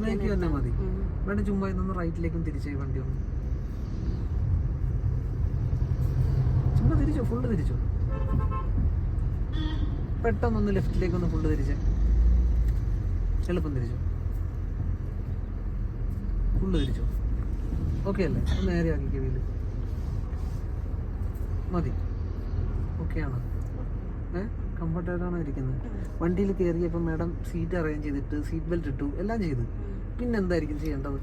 മേലേക്ക് തന്നെ മതി. വേണ്ട ചുമ്മാ ഇന്നൊന്ന് റൈറ്റിലേക്കും തിരിച്ചേ വണ്ടി ഒന്ന് ചുമ്മാ തിരിച്ചോ ഫുള്ള് തിരിച്ചോ. പെട്ടെന്നൊന്ന് ലെഫ്റ്റിലേക്ക് ഒന്ന് ഫുള്ള് തിരിച്ചേ. എളുപ്പം തിരിച്ചോ. ഫുള്ള് തിരിച്ചോ. ഓക്കെ അല്ലേ? ഒന്ന് നേരെ ആക്കി വീൽ മതി. ഓക്കെ ആണ്. ഏ? കംഫർട്ടായിട്ടാണോ ഇരിക്കുന്നത്. വണ്ടിയിൽ കയറിയപ്പോൾ മാഡം സീറ്റ് അറേഞ്ച് ചെയ്തിട്ട് സീറ്റ് ബെൽറ്റ് ഇട്ടു. എല്ലാം ചെയ്തു. പിന്നെ എന്തായിരിക്കും ചെയ്യേണ്ടത്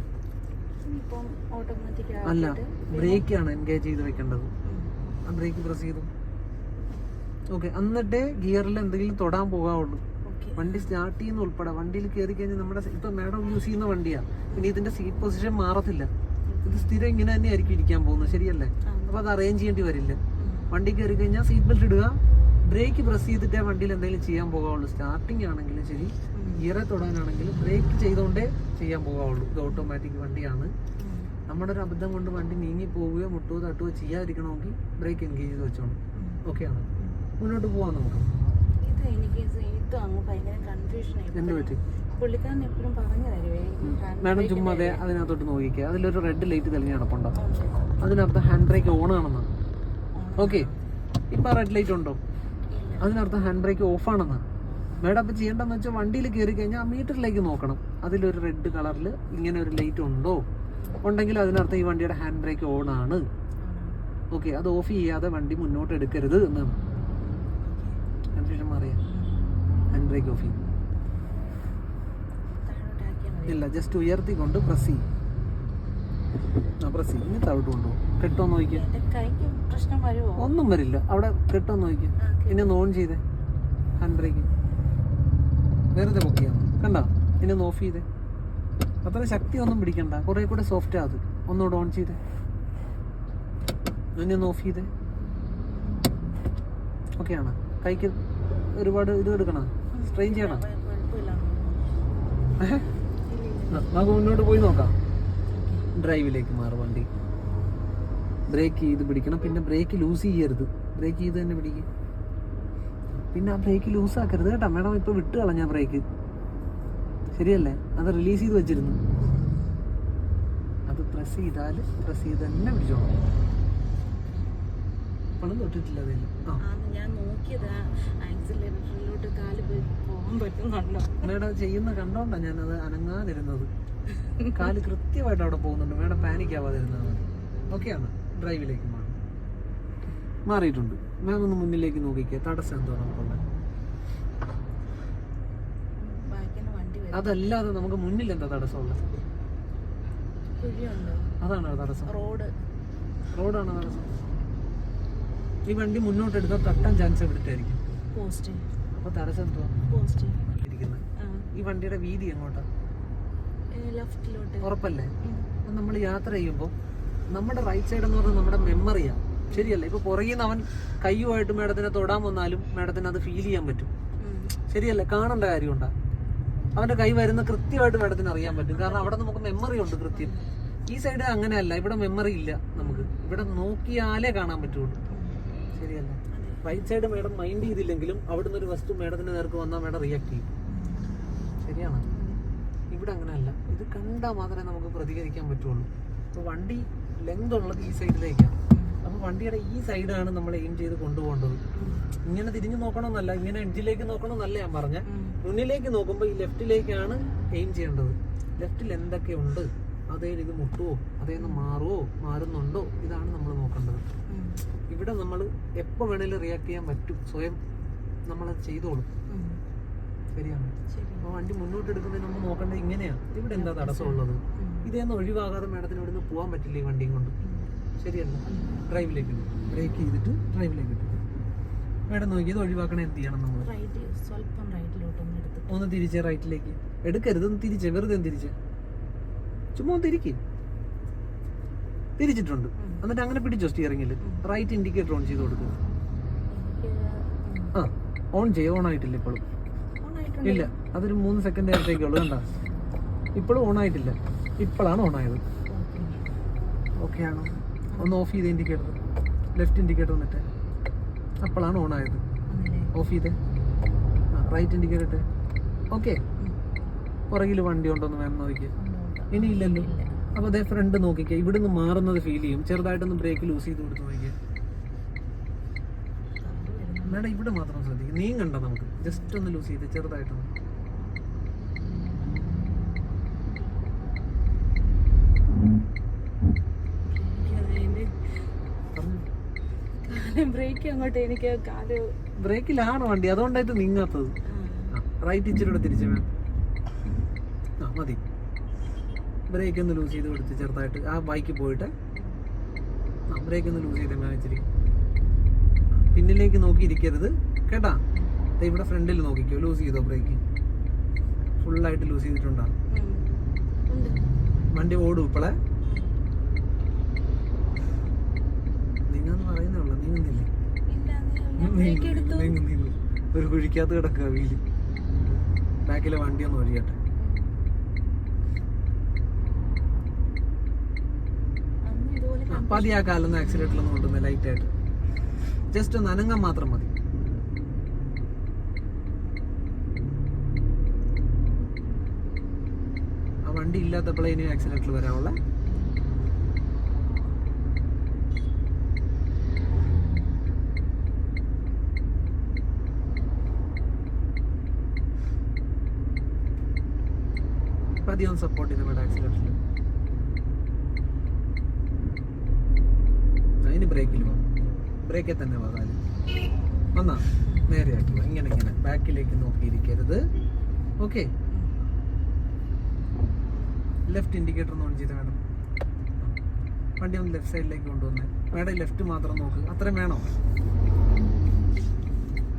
അല്ല ബ്രേക്ക് ആണ് എൻഗേജ് ചെയ്ത് വെക്കേണ്ടത്. ആ ബ്രേക്ക് പ്രസ് ചെയ്തു. ഓക്കെ എന്നിട്ടേ ഗിയറിൽ എന്തെങ്കിലും തൊടാൻ പോകാവുള്ളൂ. വണ്ടി സ്റ്റാർട്ട് ചെയ്യുന്ന ഉൾപ്പെടെ വണ്ടിയിൽ കയറി കഴിഞ്ഞാൽ നമ്മുടെ ഇപ്പൊ മാഡം യൂസ് ചെയ്യുന്ന വണ്ടിയാ. പിന്നെ ഇതിന്റെ സീറ്റ് പൊസിഷൻ മാറത്തില്ല. ഇത് സ്ഥിരം ഇങ്ങനെ തന്നെ ആയിരിക്കും ഇരിക്കാൻ പോകുന്നത്. ശരിയല്ലേ? അപ്പൊ അത് അറേഞ്ച് ചെയ്യേണ്ടി വരില്ല. വണ്ടി കയറി കഴിഞ്ഞാൽ സീറ്റ് ബെൽറ്റ് ഇടുക. ബ്രേക്ക് പ്രസ് ചെയ്തിട്ടേ വണ്ടിയിൽ എന്തെങ്കിലും ചെയ്യാൻ പോകാവുള്ളൂ. സ്റ്റാർട്ടിങ് ആണെങ്കിലും ശരി ഗിയറെ തൊടാനാണെങ്കിലും ബ്രേക്ക് ചെയ്തുകൊണ്ടേ ചെയ്യാൻ പോകാവുള്ളൂ. ഇത് ഓട്ടോമാറ്റിക് വണ്ടിയാണ്. നമ്മുടെ ഒരു അബദ്ധം കൊണ്ട് വണ്ടി നീങ്ങി പോവുകയോ മുട്ടുകയോ തട്ടുകയോ ചെയ്യാതിരിക്കണമെങ്കിൽ ബ്രേക്ക് എൻഗേജ് ചെയ്ത് വെച്ചോണം ആണ്? മുന്നോട്ട് പോവാം നമുക്ക് ഇത് എനിക്ക് ഇത് അങ്ങ് ഭയങ്കര കൺഫ്യൂഷൻ എന്ത് പറ്റി? പുള്ളിക്കാരൻ എപ്പോഴും പറഞ്ഞു തരുവേ മാഡം ചുമ്മാ അതെ അതിനകത്തോട്ട് നോക്കിക്കുക അതിലൊരു റെഡ് ലൈറ്റ് തെളിഞ്ഞ് കിടപ്പുണ്ടോ. അതിനകത്ത് ഹാൻഡ് ബ്രേക്ക് ഓൺ ആണെന്നാണ് ഓക്കെ ഇപ്പൊ റെഡ് ലൈറ്റ് ഉണ്ടോ? അതിനർത്ഥം ഹാൻഡ് ബ്രേക്ക് ഓഫാണെന്ന് മേഡം അപ്പം ചെയ്യേണ്ടതെന്ന് വെച്ചാൽ വണ്ടിയിൽ കയറി കഴിഞ്ഞാൽ മീറ്ററിലേക്ക് നോക്കണം. അതിലൊരു റെഡ് കളറിൽ ഇങ്ങനെ ഒരു ലൈറ്റ് ഉണ്ടോ? ഉണ്ടെങ്കിൽ അതിനർത്ഥം ഈ വണ്ടിയുടെ ഹാൻഡ് ബ്രേക്ക് ഓൺ ആണ്. ഓക്കെ അത് ഓഫ് ചെയ്യാതെ വണ്ടി മുന്നോട്ട് എടുക്കരുത് എന്ന്. കൺഫ്യൂഷൻ മാറിയ ഹാൻഡ് ബ്രേക്ക് ഓഫ് ചെയ്യും. ഇല്ല ജസ്റ്റ് ഉയർത്തിക്കൊണ്ട് പ്രസ് ചെയ്യും. പ്രസ് ചെയ്യും താഴോട്ട് കൊണ്ടുപോകും കെട്ടോ നോക്കിയാൽ ഒന്നും വരില്ല. അവിടെ കെട്ടോ. നോക്കിയാൽ ഇനി ഒന്ന് ഓൺ ചെയ്തേ. ഹാൻഡ് ബ്രേക്ക് വെറുതെ ബുക്ക് ചെയ്യാം. കണ്ടോ? ഇനി ഒന്ന് ഓഫ് ചെയ്തേ. അത്ര ശക്തി ഒന്നും പിടിക്കണ്ട. കുറെ കൂടെ സോഫ്റ്റ് അത്. ഒന്നുകൂടെ ഓൺ ചെയ്തേ. ഇനി ഒന്ന് ഓഫ് ചെയ്തേ. ഓക്കെ ആണ്? കൈക്ക് ഒരുപാട് ഇത് എടുക്കണം? സ്ട്രെയിൻ ചെയ്യണം? നമുക്ക് മുന്നോട്ട് പോയി നോക്കാം. ഡ്രൈവിലേക്ക് മാറും വണ്ടി. ബ്രേക്ക് ചെയ്ത് പിടിക്കണം. പിന്നെ ബ്രേക്ക് ലൂസ് ചെയ്യരുത്. ബ്രേക്ക് ചെയ്ത് തന്നെ പിടിക്കും. പിന്നെ ആ ബ്രേക്ക് ലൂസ് ആക്കരുത് കേട്ടോ. മാഡം ഇപ്പൊ വിട്ട് കളഞ്ഞ ബ്രേക്ക്. ശരിയല്ലേ? അത് റിലീസ് ചെയ്ത് വെച്ചിരുന്നു. അത് പ്രസ് ചെയ്താൽ പ്രസ് ചെയ്ത് തന്നെ പിടിച്ചോളാം. ഇപ്പോഴും തൊട്ടിട്ടില്ല അതിൽ ഞാൻ നോക്കിയതാ. ആക്സിലറേറ്ററിലോട്ട് കാൽ പോയി പോകാൻ പറ്റുന്നുണ്ടോ? മേഡം ചെയ്യുന്ന കണ്ടോണ്ടാ ഞാനത് അനങ്ങാതിരുന്നത്. കാൽ കൃത്യമായിട്ട് അവിടെ പോകുന്നുണ്ട്. മേഡം പാനിക് ആവാതിരുന്നാൽ മതി. ഓക്കെയാണ് ഡ്രൈവിലേക്ക് മാറും. മാറിയിട്ടുണ്ട്. മാം ഒന്ന് മുന്നിലേക്ക് നോക്കിക്കേ. തടസ്സം എന്തോ നമുക്കുള്ള അതല്ലാതെ നമുക്ക് മുന്നിൽ എന്താ തടസ്സമുള്ളത് അതാണോ തടസ്സം? റോഡ്. റോഡാണോ തടസ്സം? ഈ വണ്ടി മുന്നോട്ട് എടുത്താൽ തട്ടാൻ ചാൻസ് എവിടുത്തായിരിക്കും അപ്പൊ തടസ്സം എന്തുവാ ഇരിക്കുന്നത് ഈ വണ്ടിയുടെ വീതി എങ്ങോട്ടാ? ലെഫ്റ്റിലോട്ട്. ഉറപ്പല്ലേ? നമ്മൾ യാത്ര ചെയ്യുമ്പോൾ നമ്മുടെ റൈറ്റ് സൈഡ് എന്ന് പറഞ്ഞാൽ നമ്മുടെ മെമ്മറിയാണ് ശരിയല്ലേ? ഇപ്പൊ പുറകിൽ നിന്ന് അവൻ കയ്യുമായിട്ട് മേഡത്തിനെ തൊടാൻ വന്നാലും മേഡത്തിന് അത് ഫീൽ ചെയ്യാൻ പറ്റും. ശരിയല്ലേ? കാണേണ്ട കാര്യമുണ്ടാ. അവന്റെ കൈ വരുന്ന കൃത്യമായിട്ട് മേഡത്തിന് അറിയാൻ പറ്റും. കാരണം അവിടെ നമുക്ക് മെമ്മറി ഉണ്ട് കൃത്യം. ഈ സൈഡ് അങ്ങനെയല്ല. ഇവിടെ മെമ്മറി ഇല്ല നമുക്ക്. ഇവിടെ നോക്കിയാലേ കാണാൻ പറ്റുള്ളൂ. ശരിയല്ലേ? റൈറ്റ് സൈഡ് മേഡം മൈൻഡ് ചെയ്തില്ലെങ്കിലും അവിടുന്ന് ഒരു വസ്തു മേഡത്തിന്റെ നേർക്ക് വന്നാൽ മേഡം റിയാക്ട് ചെയ്യും. ശരിയാണ്? ഇവിടെ അങ്ങനെയല്ല. ഇത് കണ്ടാൽ മാത്രമേ നമുക്ക് പ്രതികരിക്കാൻ പറ്റുള്ളൂ. അപ്പോൾ വണ്ടി ലെങ്ത് ഉള്ളത് ഈ സൈഡിലേക്കാണ് അപ്പോൾ വണ്ടിയുടെ ഈ സൈഡാണ് നമ്മൾ എയിം ചെയ്ത് കൊണ്ടുപോകേണ്ടത്. ഇങ്ങനെ തിരിഞ്ഞു നോക്കണമെന്നല്ല ഇങ്ങനെ എഡ്ജിലേക്ക് നോക്കണമെന്നല്ല ഞാൻ പറഞ്ഞ. മുന്നിലേക്ക് നോക്കുമ്പോൾ ഈ ലെഫ്റ്റിലേക്കാണ് എയിം ചെയ്യേണ്ടത്. ലെഫ്റ്റിൽ എന്തൊക്കെയുണ്ട്? അതേ ഇത് മുട്ടുവോ? അതേന്ന് മാറുവോ? മാറുന്നുണ്ടോ? ഇതാണ് നമ്മൾ നോക്കേണ്ടത്. ഇവിടെ നമ്മൾ എപ്പോൾ വേണേലും റിയാക്ട് ചെയ്യാൻ പറ്റും. സ്വയം നമ്മളത് ചെയ്തോളും. ശരിയാണ് അപ്പൊ അപ്പോൾ വണ്ടി മുന്നോട്ട് എടുക്കുന്നതിന് നമ്മൾ നോക്കേണ്ടത് ഇങ്ങനെയാണ് ഇവിടെ എന്താ തടസ്സമുള്ളത്? ഇതേന്ന് ഒഴിവാകാതെ മേഡത്തിന് ഇവിടുന്ന് പോകാൻ പറ്റില്ല ഈ വണ്ടിയും കൊണ്ട്. ശരിയല്ല. ഡ്രൈവിലേക്ക് ബ്രേക്ക് ചെയ്തിട്ട് ഡ്രൈവിലേക്ക് ഇട്ടു മാഡം നോക്കി ഇത് ഒഴിവാക്കണേ എന്ത് ചെയ്യണം നമ്മൾ ഒന്ന് തിരിച്ചേ റൈറ്റിലേക്ക്. എടുക്കരുത് ഒന്ന് തിരിച്ചേ. വെറുതെ തിരിച്ച്. ചുമ്മാ ഒന്ന് തിരിക്കേ. തിരിച്ചിട്ടുണ്ട്. എന്നിട്ട് അങ്ങനെ പിടിച്ചോ സ്റ്റിയറിംഗിൽ റൈറ്റ് ഇൻഡിക്കേറ്റർ ഓൺ ചെയ്ത് കൊടുക്കുക ആ ഓൺ ചെയ്യ ഓൺ ആയിട്ടില്ല ഇപ്പോഴും. ഇല്ല അതൊരു മൂന്ന് സെക്കൻഡ് നേരത്തേക്കുള്ളൂ കണ്ട? ഇപ്പോഴും ഓൺ ആയിട്ടില്ല. ഇപ്പോഴാണ് ഓൺ ആയത്. ഓക്കെ ആണോ? ഒന്ന് ഓഫ് ചെയ്ത് ഇൻഡിക്കേറ്റർ ലെഫ്റ്റ് ഇൻഡിക്കേറ്റർ വന്നിട്ട്. അപ്പോഴാണ് ഓൺ ആയത്. ഓഫ് ചെയ്തേ. റൈറ്റ് ഇൻഡിക്കേറ്റർ ഇട്ട്. ഓക്കെ പുറകിൽ വണ്ടി ഉണ്ടോന്ന് മാം നോക്കിയാൽ. ഇനി ഇല്ലല്ലോ അപ്പോൾ അതേ ഫ്രണ്ട് നോക്കിക്കുക ഇവിടുന്ന് മാറുന്നത് ഫീൽ ചെയ്യും. ചെറുതായിട്ടൊന്ന് ബ്രേക്ക് ലൂസ് ചെയ്ത് കൊടുത്ത് നോക്കിക്കുക മാഡം ഇവിടെ മാത്രം ശ്രദ്ധിക്കും. നീങ്ങണ്ട നമുക്ക്. ജസ്റ്റ് ഒന്ന് ലൂസ് ചെയ്ത് ചെറുതായിട്ടൊന്ന്. ബ്രേക്ക് അങ്ങോട്ട് എനിക്ക് കാൽ ബ്രേക്കിലാണ് വണ്ടി അതുകൊണ്ടായിട്ട് നീങ്ങാത്തത്. റൈറ്റ് ഇച്ചിരൂടെ തിരിച്ചു വേണം ആ മതി. ബ്രേക്ക് ഒന്ന് ലൂസ് ചെയ്ത് കൊടുത്ത് ചെറുതായിട്ട്. ആ ബൈക്ക് പോയിട്ട് ആ ബ്രേക്ക് ഒന്ന് ലൂസ് ചെയ്ത് മാം ഇച്ചിരി പിന്നിലേക്ക് നോക്കി ഇരിക്കരുത് കേട്ടാ? ഇവിടെ ഫ്രണ്ടിൽ നോക്കിക്കോ ലൂസ് ചെയ്തോ ബ്രേക്ക് ഫുള്ളായിട്ട് ലൂസ് ചെയ്തിട്ടുണ്ടോ. വണ്ടി ഓടും ഇപ്പളെ? നീങ്ങാന്ന് പറയുന്നേ ഉള്ളൂ നീങ്ങുന്നില്ലേ. ഒരു കുഴിക്കകത്ത് കിടക്കുക വീൽ ബാക്കിലെ വണ്ടി ഒന്ന് ഒഴിയട്ടെ. അന്ന് ഇതുപോലെ ആ, പതി ആക്സിഡന്റിലൊന്നും കാലൊന്ന് ആക്സിലേറ്ററിലൊന്നും കൊണ്ടുവന്ന് ലൈറ്റ് ആയിട്ട്. ജസ്റ്റ് ഒന്ന് അനങ്ങാൻ മാത്രം മതി ആ വണ്ടി ഇല്ലാത്തപ്പോഴേ ഇനി ആക്സിഡന്റിൽ വരാവുള്ള. അധികം സപ്പോർട്ട് ചെയ്ത് ഇവിടെ ആക്സിലേറ്ററിൽ അതിന് ബ്രേക്കിൽ പോകാം ബ്രേക്കിൽ തന്നെ പോകാൻ വന്നാ നേരെയാക്കി വാ. ഇങ്ങനെ ഇങ്ങനെ. ബാക്കിലേക്ക് നോക്കിയിരിക്കരുത്. ഓക്കെ ലെഫ്റ്റ് ഇൻഡിക്കേറ്റർ ഒന്ന് ഓൺ ചെയ്ത് വേണം വണ്ടി ഒന്ന് ലെഫ്റ്റ് സൈഡിലേക്ക് കൊണ്ടുവന്ന്. മേഡം ലെഫ്റ്റ് മാത്രം നോക്ക്. അത്രയും വേണോ?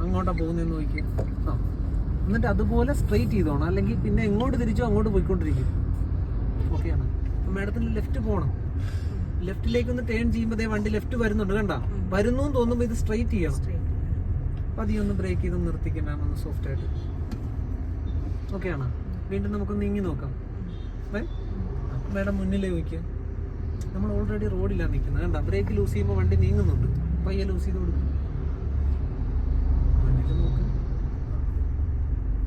അങ്ങോട്ടാ പോകുന്നതെന്ന് നോക്കി ആ. എന്നിട്ട് അതുപോലെ സ്ട്രെയിറ്റ് ചെയ്തോണം. അല്ലെങ്കിൽ പിന്നെ എങ്ങോട്ട് തിരിച്ചോ അങ്ങോട്ട് പോയിക്കൊണ്ടിരിക്കും. ഓക്കെയാണ് മേഡത്തിന് ലെഫ്റ്റ് പോകണം ലെഫ്റ്റിലേക്ക് ഒന്ന് ടേൺ ചെയ്യുമ്പോൾ വണ്ടി ലെഫ്റ്റ് വരുന്നുണ്ട് കണ്ട. വരുന്നു തോന്നുമ്പോൾ ഇത് സ്ട്രെയിറ്റ് ചെയ്യണം. അപ്പം പതിയെ ഒന്ന് ബ്രേക്ക് ചെയ്ത് നിർത്തിക്കാം മാം ഒന്ന് സോഫ്റ്റ് ആയിട്ട്. ഓക്കെ ആണ്? വീണ്ടും നമുക്കൊന്ന് നീങ്ങി നോക്കാം. ഏ മേഡം മുന്നിലേ നോക്കിയാൽ നമ്മൾ ഓൾറെഡി റോഡിലാണ് നിൽക്കുന്നത്. കണ്ട? ബ്രേക്ക് ലൂസ് ചെയ്യുമ്പോൾ വണ്ടി നീങ്ങുന്നുണ്ട്. പയ്യെ ലൂസ് ചെയ്ത് കൊടുക്കും.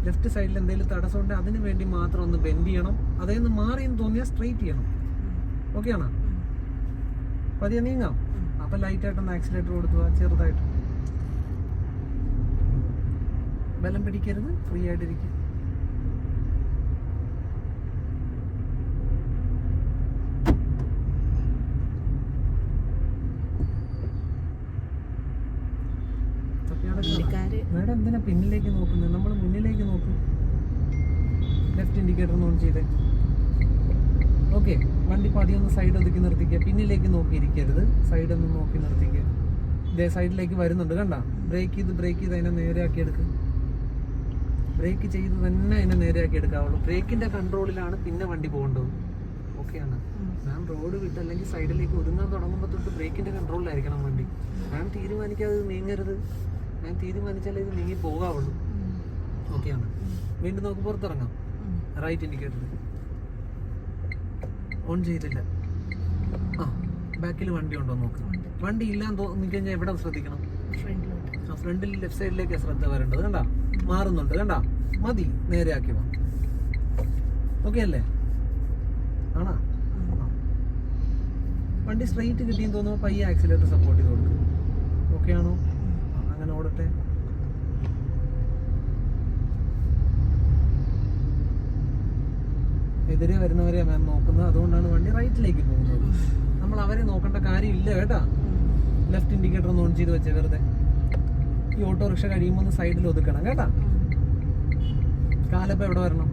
ലെഫ്റ്റ് സൈഡിൽ എന്തെങ്കിലും തടസ്സം ഉണ്ട് അതിന് വേണ്ടി മാത്രം ഒന്ന് ബെൻഡ് ചെയ്യണം. അതേ നിന്ന് മാറി എന്ന് തോന്നിയാൽ സ്ട്രെയിറ്റ് ചെയ്യണം. ഓക്കെ ആണോ? പതിയ നീങ്ങാം. അപ്പം ലൈറ്റായിട്ട് ഒന്ന് ആക്സിലേറ്റർ കൊടുക്കുക ചെറുതായിട്ട്. ബലം പിടിക്കരുത് ഫ്രീ ആയിട്ടിരിക്കും പുള്ളിക്കാര് മാഡം എന്തിനാ പിന്നിലേക്ക് നോക്കുന്നത്? നമ്മൾ മുന്നിലേക്ക് നോക്കും. ലെഫ്റ്റ് ഇൻഡിക്കേറ്റർ ഓൺ ചെയ്തേ. ഓക്കെ വണ്ടി പതിയെ ഒന്ന് സൈഡ് ഒതുക്കി നിർത്തിക്കുക. പിന്നിലേക്ക് നോക്കി ഇരിക്കരുത്. സൈഡ് ഒന്ന് നോക്കി നിർത്തിക്കുക. ഇതേ സൈഡിലേക്ക് വരുന്നുണ്ട്. കണ്ട? ബ്രേക്ക് ചെയ്ത് ബ്രേക്ക് ചെയ്ത് അതിനെ നേരെയാക്കി എടുക്കുക ബ്രേക്ക് ചെയ്ത് തന്നെ അതിനെ നേരെയാക്കി എടുക്കാവുള്ളൂ. ബ്രേക്കിന്റെ കൺട്രോളിലാണ് പിന്നെ വണ്ടി പോകേണ്ടത്. ഓക്കെയാണ് മാം റോഡ് വിട്ട് അല്ലെങ്കിൽ സൈഡിലേക്ക് ഒതുങ്ങാൻ തുടങ്ങുമ്പോൾ തൊട്ട് ബ്രേക്കിന്റെ കൺട്രോളിലായിരിക്കണം വണ്ടി. മാം തീരുമാനിക്കാതെ നീങ്ങരുത്. മാം തീരുമാനിച്ചാലേ ഇത് നീങ്ങി പോകാവുള്ളൂ. ഓക്കെയാണ് വീണ്ടും നമുക്ക് പുറത്തിറങ്ങാം. റൈറ്റ് ഇൻഡിക്കേറ്റർ ഓൺ ചെയ്തില്ല. ആ ബാക്കിൽ വണ്ടി ഉണ്ടോ നോക്ക്. വണ്ടി ഇല്ലാന്ന് തോന്നി കഴിഞ്ഞാൽ എവിടെ ശ്രദ്ധിക്കണം? ആ ഫ്രണ്ടിൽ ലെഫ്റ്റ് സൈഡിലേക്ക് ശ്രദ്ധ വരേണ്ടത്. കണ്ടാ? മാറുന്നുണ്ട്. കണ്ടാ? മതി. നേരെ ആക്കി വാ. ഓക്കെ അല്ലേ? ആണാ. വണ്ടി സ്ട്രെയിറ്റ് കിട്ടിയെന്ന് തോന്നുമ്പോൾ പയ്യെ ആക്സിലേറ്റർ സപ്പോർട്ട് ചെയ്ത് കൊടുക്കും. ഓക്കെ ആണോ? അങ്ങനെ ഓടട്ടെ? എതിരെ വരുന്നവരെ മാം നോക്കുന്നത്. അതുകൊണ്ടാണ് വണ്ടി റൈറ്റിലേക്ക് പോകുന്നത്. നമ്മൾ അവരെ നോക്കേണ്ട കാര്യമില്ല കേട്ടാ. ലെഫ്റ്റ് ഇൻഡിക്കേറ്റർ ഒന്ന് ഓൺ ചെയ്ത് വെച്ചേ വെറുതെ. ഈ ഓട്ടോറിക്ഷ കഴിയുമ്പോൾ ഒന്ന് സൈഡിൽ ഒതുക്കണം കേട്ടാ. കാലപ്പം എവിടെ വരണം?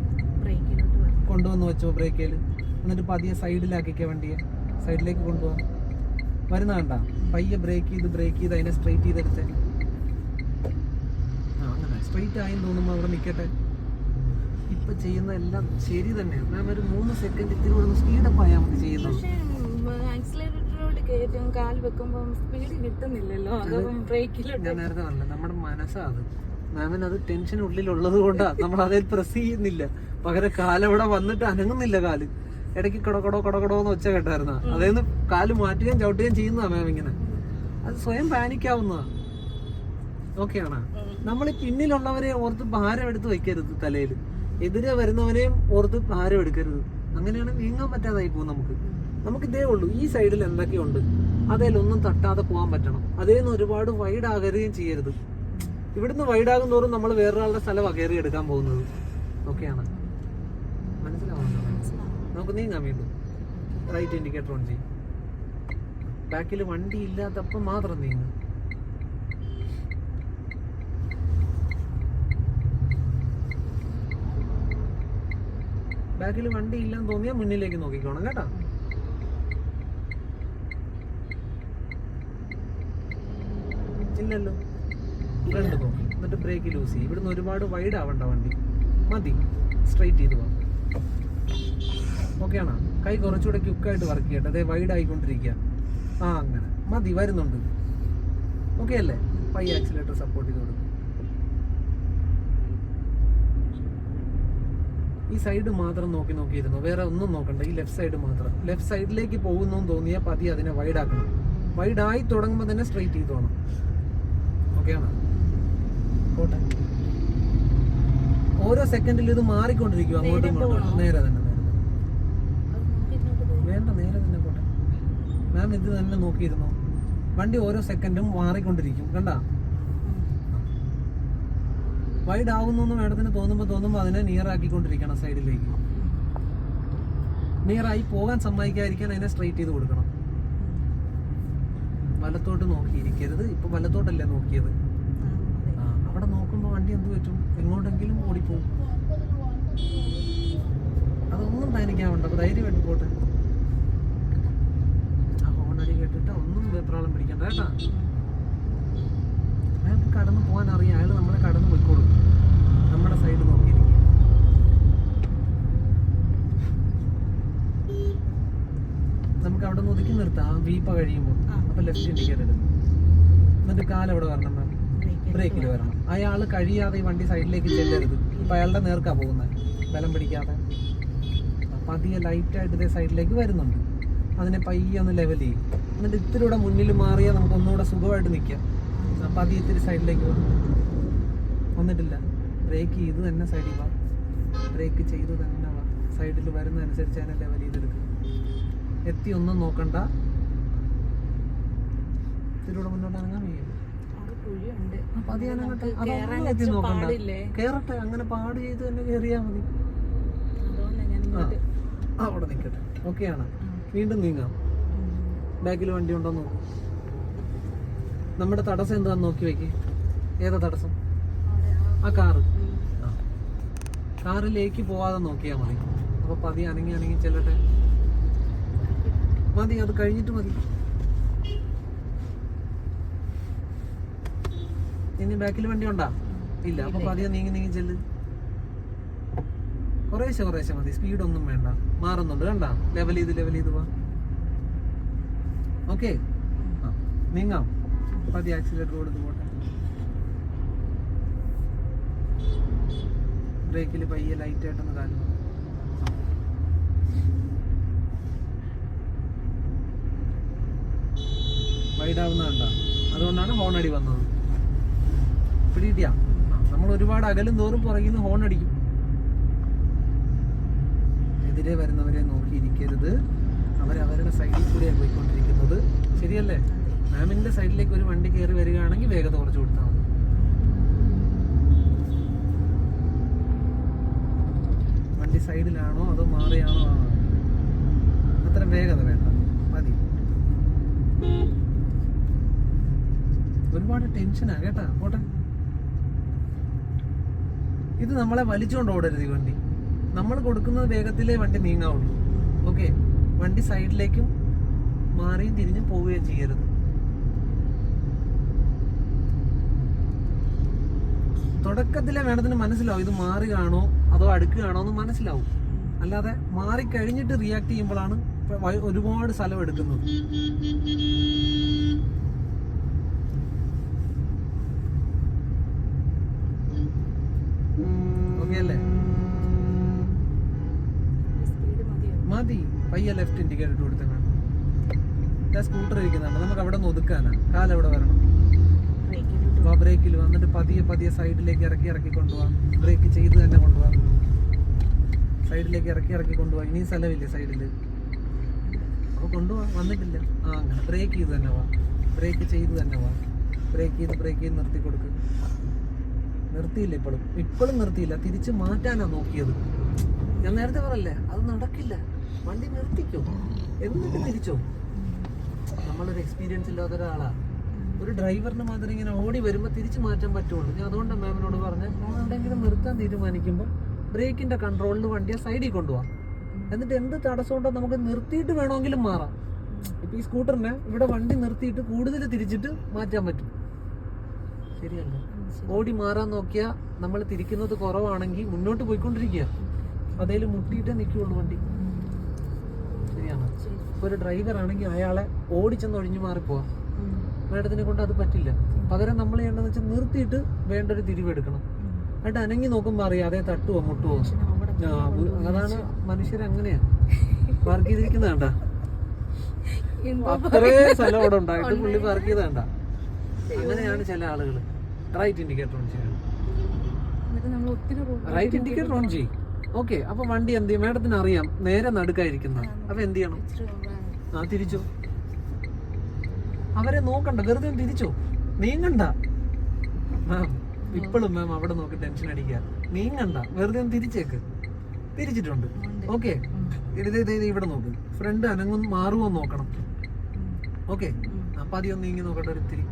കൊണ്ടുവന്ന് വെച്ചോ ബ്രേക്കേൽ എന്നിട്ട് പതിയെ സൈഡിലാക്കിക്ക വണ്ടിയെ. സൈഡിലേക്ക് കൊണ്ടുപോകാം. വരുന്ന കണ്ട? പയ്യെ ബ്രേക്ക് ചെയ്ത് ബ്രേക്ക് ചെയ്ത് അതിനെ സ്ട്രെയിറ്റ് ചെയ്തെടുത്തേ. സ്ട്രെയിറ്റ് ആയെന്ന് തോന്നുമ്പോൾ അവിടെ നിൽക്കട്ടെ ഇപ്പൊ ചെയ്യുന്ന എല്ലാം ശരി തന്നെയാണ് മാം ഒരു മൂന്ന് സെക്കൻഡ് ഇത്തിരി കൂടെ സ്പീഡപ്പ് ആയാൽ മതി ചെയ്യുന്നത്. കാൽ വെക്കുമ്പോൾ സ്പീഡ് കിട്ടുന്നില്ലല്ലോ. ഞാൻ നേരത്തെ പറഞ്ഞില്ല നമ്മുടെ മനസ്സാ അത്. മാമിന് അത് ടെൻഷൻ ഉള്ളിലുള്ളത് കൊണ്ടാ. നമ്മൾ അതിൽ പ്രസ് ചെയ്യുന്നില്ല. പകരം കാലവിടെ വന്നിട്ട് അനങ്ങുന്നില്ല കാൽ. ഇടയ്ക്ക് കടകടോ കടകടോ എന്ന് ഒച്ച കേട്ടായിരുന്ന. അതായത് കാൽ മാറ്റുകയും ചവിട്ടുകയും ചെയ്യുന്നതാ മാം ഇങ്ങനെ അത് സ്വയം പാനിക്കാവുന്നതാ ഓക്കെ ആണോ? നമ്മൾ പിന്നിലുള്ളവരെ ഓർത്ത് ഭാരം എടുത്ത് വയ്ക്കരുത് തലയിൽ എതിരെ വരുന്നവരെയും ഓർത്ത് ഭാരം എടുക്കരുത്. അങ്ങനെയാണ് നീങ്ങാൻ പറ്റാതായി പോകും നമുക്ക്. നമുക്ക് ഇതേ ഉള്ളൂ. ഈ സൈഡിൽ എന്തൊക്കെയുണ്ട്? അതേലൊന്നും തട്ടാതെ പോകാൻ പറ്റണം. അതേന്ന് ഒരുപാട് വൈഡ് ആകരുകയും ചെയ്യരുത്. ഇവിടുന്ന് വൈഡാകും തോറും നമ്മൾ വേറൊരാളുടെ സ്ഥലമാണ് കയറി എടുക്കാൻ പോകുന്നത്. ഓക്കെയാണ്. മനസ്സിലാവുന്നുണ്ടോ? നമുക്ക് നീങ്ങാൻ വീണ്ടും. റൈറ്റ് ഇൻഡിക്കേറ്റർ ഓൺ ചെയ്യും ബാക്കിൽ വണ്ടി ഇല്ലാത്തപ്പോൾ മാത്രം നീങ്ങും. ബാക്കിൽ വണ്ടി ഇല്ലെന്ന് തോന്നിയാൽ മുന്നിലേക്ക് നോക്കിക്കോണം കേട്ടോ. ഇല്ലല്ലോ. ഫ്രണ്ട് നോക്കി. എന്നിട്ട് ബ്രേക്ക് ലൂസ് ചെയ്യും. ഇവിടുന്ന് ഒരുപാട് വൈഡ് ആവണ്ട വണ്ടി. മതി. സ്ട്രൈറ്റ് ചെയ്ത് പോകാം ഓക്കെ ആണോ കൈ കുറച്ചുകൂടെ ക്യുക്കായിട്ട് വർക്ക് ചെയ്യട്ടെ. അതേ വൈഡ് ആയിക്കൊണ്ടിരിക്കുക ആ അങ്ങനെ. മതി വരുന്നുണ്ട്. ഓക്കെ അല്ലേ പൈ ആക്സിലേറ്റർ സപ്പോർട്ട് ചെയ്ത് കൊടുക്കും. ഈ സൈഡ് മാത്രം നോക്കി നോക്കിയിരുന്നു. വേറെ ഒന്നും നോക്കണ്ട. ഈ ലെഫ്റ്റ് സൈഡ് മാത്രം. ലെഫ്റ്റ് സൈഡിലേക്ക് പോകുന്നു എന്ന് തോന്നിയാൽ പതി അതിനെ വൈഡ് ആക്കണം. വൈഡ് ആയി തുടങ്ങുമ്പോൾ തന്നെ സ്ട്രെയിറ്റ് ചെയ്ത് പോകണം ഓക്കെ ആണോ? പോട്ടെ. ഓരോ സെക്കൻഡിൽ ഇത് മാറിക്കൊണ്ടിരിക്കും അങ്ങോട്ടും ഇങ്ങോട്ടും. നേരെ തന്നെ. വേണ്ട നേരെ തന്നെ പോട്ടെ. മാം ഇത് തന്നെ നോക്കിയിരുന്നു. വണ്ടി ഓരോ സെക്കൻഡും മാറിക്കൊണ്ടിരിക്കും. കണ്ട? വൈഡ് ആവുന്നു എന്ന് മാഡത്തിന് തോന്നുമ്പോൾ തോന്നുമ്പോൾ അതിനെ നിയർ ആക്കിക്കൊണ്ടിരിക്കണം സൈഡിലേക്ക് നിയർ ആയി പോകാൻ സമ്മതിക്കാതിരിക്കാൻ അതിനെ സ്ട്രെയിറ്റ് ചെയ്ത് കൊടുക്കണം. വലത്തോട്ട് നോക്കിയിരിക്കരുത്. ഇപ്പൊ വലത്തോട്ടല്ലേ നോക്കിയത്? അവിടെ നോക്കുമ്പോൾ വണ്ടി എന്ത് പറ്റും? എങ്ങോട്ടെങ്കിലും ഓടിപ്പോവും. അതൊന്നും പാനിക്കാവണ്ട. ധൈര്യമായിട്ട് പോട്ടെ ആ ഹോണടി കേട്ടിട്ട് ഒന്നും വെപ്രാളം പിടിക്കണ്ട കേട്ടാ. കടന്നു പോകാൻ അറിയാം. അയാൾ നമ്മളെ കടന്നു പോയിക്കോളും. നമ്മുടെ സൈഡ് നോക്കിയിരിക്കും. നമുക്ക് അവിടെ നിന്ന് ഒതുക്കി നിർത്താം. വീപ്പ കഴിയുമ്പോൾ. അപ്പൊ ലെഫ്റ്റ് ഇൻഡിക്കേറ്റർ എടുക്കും എന്നിട്ട് കാലവിടെ വരണം മാം? ബ്രേക്കിൽ വരണം. അയാൾ കഴിയാതെ ഈ വണ്ടി സൈഡിലേക്ക് ചെല്ലരുത്. ഇപ്പൊ അയാളുടെ നേർക്കാ പോകുന്നത് ബലം പിടിക്കാതെ. അപ്പൊ അധികം ലൈറ്റായിട്ട് ഇതേ സൈഡിലേക്ക് വരുന്നുണ്ട്. അതിനെ പയ്യെ ഒന്ന് ലെവൽ ചെയ്യും. എന്നിട്ട് ഇത്തിരി കൂടെ മുന്നിൽ മാറിയാൽ നമുക്ക് ഒന്നുകൂടെ സുഖമായിട്ട് നിൽക്കാം അതി ഇത്തിരി സൈഡിലേക്ക് പോകും വന്നിട്ടില്ല. ബ്രേക്ക് ചെയ്ത് തന്നെ സൈഡിൽ വാ. ബ്രേക്ക് ചെയ്ത് തന്നെ വാ. സൈഡിൽ വരുന്നതനുസരിച്ച് അതിനെ ലെവൽ ചെയ്തെടുക്കും. എത്തി ഒന്നും നോക്കണ്ട. ഇതിലൂടെ മുന്നോട്ട് ഇറങ്ങാൻ. പാടില്ലേ? കേറട്ടെ. അങ്ങനെ പാട് ചെയ്ത് തന്നെ കയറിയാ മതി. അവിടെ നിൽക്കട്ടെ ഓക്കെയാണ്. വീണ്ടും നീങ്ങാം. ബാക്കിൽ വണ്ടി ഉണ്ടോ നോക്കും. നമ്മുടെ തടസ്സം എന്താന്ന് നോക്കി വെക്ക്. ഏതാ തടസ്സം? ആ- കാറ്. കാറിലേക്ക് പോവാതെ നോക്കിയാ മതി. അപ്പൊ പതി അനങ്ങി അനങ്ങി ചെല്ലട്ടെ. മതി അത് കഴിഞ്ഞിട്ട് മതി. ഇനി ബാക്കിൽ വണ്ടി ഉണ്ടാ? ഇല്ല അപ്പൊ പതിയെ നീങ്ങി നീങ്ങി ചെല്ല്. കുറേശ്ശെ കുറേശ്ശെ മതി. സ്പീഡ് ഒന്നും വേണ്ട. മാറുന്നുണ്ട് കണ്ട? ലെവൽ ചെയ്ത് ലെവൽ ചെയ്ത് പോവാ ഓക്കെ നീങ്ങാം. പതി ആക്സിലേറ്റർ കൊടുത്ത് പോട്ടെ. ബ്രേക്കിൽ പയ്യെ ലൈറ്റ് ആയിട്ടൊന്ന് കാലും വൈഡ് ആവുന്ന കണ്ട. അതുകൊണ്ടാണ് ഹോൺ അടി വന്നത്. പിടിയിട്ടിയാ. നമ്മൾ ഒരുപാട് അകലും തോറും പുറകിൽ നിന്ന് ഹോൺ അടിക്കും. എതിരെ വരുന്നവരെ നോക്കിയിരിക്കരുത്. അവരവരുടെ സൈഡിൽ കൂടെയാണ് പോയിക്കൊണ്ടിരിക്കുന്നത്. ശരിയല്ലേ? മാമിന്റെ സൈഡിലേക്ക് ഒരു വണ്ടി കയറി വരികയാണെങ്കിൽ വേഗത കുറച്ച് കൊടുത്താൽ മതി. വണ്ടി സൈഡിലാണോ അതോ മാറിയാണോ. അത്ര വേഗത വേണ്ട. മതി. ഒരുപാട് ടെൻഷനാ കേട്ടാ പോട്ടെ. ഇത് നമ്മളെ വലിച്ചുകൊണ്ട് ഓടരുത് ഈ വണ്ടി. നമ്മൾ കൊടുക്കുന്ന വേഗത്തിലേ വണ്ടി നീങ്ങാവുള്ളൂ. ഓക്കെ? വണ്ടി സൈഡിലേക്കും മാറിയും തിരിഞ്ഞും പോവുകയും ചെയ്യരുത്. തുടക്കത്തിലെ വേണത്തിന് മനസ്സിലാവും ഇത് മാറുകയാണോ അതോ അടുക്കുകയാണോ എന്ന് മനസ്സിലാവും. അല്ലാതെ മാറി കഴിഞ്ഞിട്ട് റിയാക്ട് ചെയ്യുമ്പോഴാണ് ഒരുപാട് സ്ഥലം എടുക്കുന്നത്. മതി. പയ്യ ലെഫ്റ്റ് ഇൻഡിക്കേറ്റർ കൊടുത്തേ സ്കൂട്ടർ ഇരിക്കുന്നുണ്ട്. നമുക്ക് അവിടെ നിന്ന് ഒതുക്കാനാണ് കാലവിടെ വരണം? ബ്രേക്കിൽ വന്നിട്ട് പതിയെ പതിയെ സൈഡിലേക്ക് ഇറക്കി ഇറക്കി കൊണ്ടുപോകാം ബ്രേക്ക് ചെയ്ത് തന്നെ കൊണ്ടുപോകാം സൈഡിലേക്ക് ഇറക്കി ഇറക്കി കൊണ്ടുപോകാം ഇനിയും സ്ഥലമില്ലേ സൈഡിൽ അപ്പോൾ കൊണ്ടുപോകാം വന്നിട്ടില്ല. ആ അങ്ങനെ. ബ്രേക്ക് ചെയ്ത് തന്നെ വാ. ബ്രേക്ക് ചെയ്ത് തന്നെ വാ. ബ്രേക്ക് ചെയ്ത് ബ്രേക്ക് ചെയ്ത് നിർത്തി കൊടുക്ക്. നിർത്തിയില്ല ഇപ്പോഴും ഇപ്പോഴും നിർത്തിയില്ല. തിരിച്ച് മാറ്റാനാണ് നോക്കിയത്. ഞാൻ നേരത്തെ പറയല്ലേ അത് നടക്കില്ല. വണ്ടി നിർത്തിക്കോ? എന്നിട്ട് തിരിച്ചോ? നമ്മളൊരു എക്സ്പീരിയൻസ് ഇല്ലാത്ത ഒരാളാ ഒരു ഡ്രൈവറിന് മാത്രം ഇങ്ങനെ ഓടി വരുമ്പോൾ തിരിച്ചു മാറ്റാൻ പറ്റുള്ളൂ. ഞാൻ അതുകൊണ്ട് മാമിനോട് പറഞ്ഞത് മോൾ എവിടെയെങ്കിലും നിർത്താൻ തീരുമാനിക്കുമ്പോൾ ബ്രേക്കിന്റെ കൺട്രോളിൽ വണ്ടിയെ സൈഡിൽ കൊണ്ടുപോകാം എന്നിട്ട് എന്ത് തടസ്സമുണ്ടോ നമുക്ക് നിർത്തിയിട്ട് വേണമെങ്കിലും മാറാം. ഇപ്പൊ ഈ സ്കൂട്ടറിനെ ഇവിടെ വണ്ടി നിർത്തിയിട്ട് കൂടുതൽ തിരിച്ചിട്ട് മാറ്റാൻ പറ്റും. ശരിയല്ല? ഓടി മാറാൻ നോക്കിയാൽ നമ്മൾ തിരിക്കുന്നത് കുറവാണെങ്കിൽ മുന്നോട്ട് പോയിക്കൊണ്ടിരിക്കുക. അതേൽ മുട്ടിയിട്ടേ നിൽക്കുള്ളൂ വണ്ടി. ശരിയാണ്? ഒരു ഡ്രൈവർ ആണെങ്കിൽ അയാളെ ഓടിച്ചെന്ന് ഒഴിഞ്ഞു മാറിപ്പോവാം. മേഡത്തിനെ കൊണ്ട് അത് പറ്റില്ല. പകരം നമ്മൾ ചെയ്യേണ്ടതെന്ന് വെച്ചാൽ നിർത്തിയിട്ട് വേണ്ട ഒരു തിരിവെടുക്കണം എന്നിട്ട് അനങ്ങി നോക്കുമ്പോൾ അറിയാം അതേ തട്ടുവോ മുട്ടുവോ. അതാണ് മനുഷ്യർ അങ്ങനെയാ. പാർക്ക് ചെയ്തിരിക്കുന്ന കണ്ട? അത്രേ സ്ഥലം അവിടെ ഉണ്ടായിട്ട് പുള്ളി പാർക്ക് ചെയ്ത കണ്ട അങ്ങനെയാണ് ചില ആളുകൾ റൈറ്റ് ഇൻഡിക്കേറ്റർ ഓൺ ചെയ്യണം. റൈറ്റ് ഇൻഡിക്കേറ്റർ ഓൺ ചെയ്യും. ഓക്കെ അപ്പൊ വണ്ടി എന്ത് ചെയ്യും? മേഡത്തിന് അറിയാം നേരെ നടുക്കായിരിക്കുന്ന അപ്പൊ എന്ത് ചെയ്യണം? ആ തിരിച്ചോ? അവരെ നോക്കണ്ട വെറുതെ തിരിച്ചു? നീങ്ങണ്ട. മാം ഇപ്പോഴും മാം അവിടെ നോക്കി ടെൻഷൻ അടിക്കുക. നീങ്ങണ്ട വെറുതെ തിരിച്ചേക്ക്. തിരിച്ചിട്ടുണ്ട്. ഓക്കെ ഇവിടെ നോക്ക്. ഫ്രണ്ട് അനങ്ങും മാറുമോ നോക്കണം. ഓക്കെ അപ്പൊ അധികം നീങ്ങി നോക്കട്ടെ ഒരു ഇത്തിരി.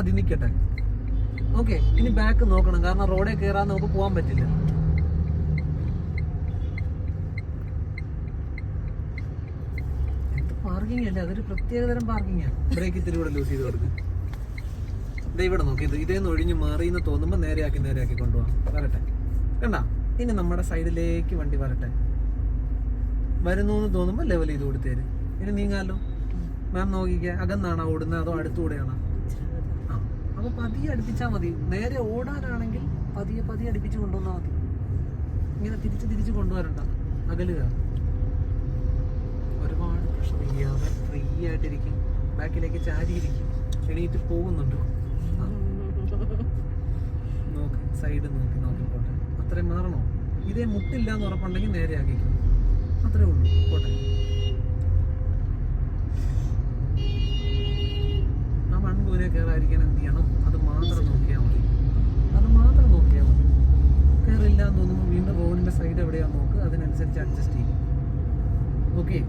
അതി നിക്കട്ടെ. ഓക്കെ ഇനി ബാക്ക് നോക്കണം. കാരണം റോഡേ കയറാൻ നമുക്ക് പോകാൻ പറ്റില്ല ഇത് പാർക്കിംഗ് അല്ലേ? അതൊരു പ്രത്യേകതരം പാർക്കിംഗാണ് ബ്രേക്ക് ഇത്തിരി കൂടെ ലൂസ് ചെയ്ത് കൊടുക്കും. ദേ ഇവിടെ നോക്കി ഇത് ഇതേന്ന് ഒഴിഞ്ഞ് മാറി എന്ന് തോന്നുമ്പോൾ നേരെയാക്കി നേരെയാക്കി കൊണ്ടുപോകാം വരട്ടെ. കണ്ട? ഇനി നമ്മുടെ സൈഡിലേക്ക് വണ്ടി വരട്ടെ. വരുന്നു എന്ന് തോന്നുമ്പോൾ ലെവൽ ചെയ്ത് കൊടുത്തേര്. ഇനി നീങ്ങാലോ? മാം നോക്കിക്കുക അകന്നാണോ ഓടുന്നത്? അതോ അടുത്തൂടെയാണോ? ആ അപ്പൊ പതിയെ അടുപ്പിച്ചാൽ മതി. നേരെ ഓടാനാണെങ്കിൽ പതിയെ പതിയെ അടുപ്പിച്ച് കൊണ്ടുവന്നാൽ മതി. ഇങ്ങനെ തിരിച്ച് തിരിച്ച് കൊണ്ടുവരണ്ട. അകലുക. ഫ്രീ ആയിട്ടിരിക്കും ബാക്കിലേക്ക് ചാരിയിരിക്കും. എണീറ്റ് പോകുന്നുണ്ട്. നോക്ക് സൈഡ് നോക്കി നോക്കി പോട്ടെ. അത്രയും മാറണോ? ഇതേ മുട്ടില്ല എന്ന് ഉറപ്പുണ്ടെങ്കിൽ നേരെ ആക്കിക്കും. അത്രേ ഉള്ളൂ. പോട്ടെ. ആ മൺകൂരെ കയറാതിരിക്കാൻ എന്ത് ചെയ്യണം? അത് മാത്രം നോക്കിയാൽ മതി. അത് മാത്രം നോക്കിയാൽ മതി. കയറില്ല എന്ന് തോന്നുമ്പോൾ വീണ്ടും റോഡിന്റെ സൈഡ് എവിടെയാന്ന് നോക്ക്. അതിനനുസരിച്ച് അഡ്ജസ്റ്റ് ചെയ്യും. ഓക്കെ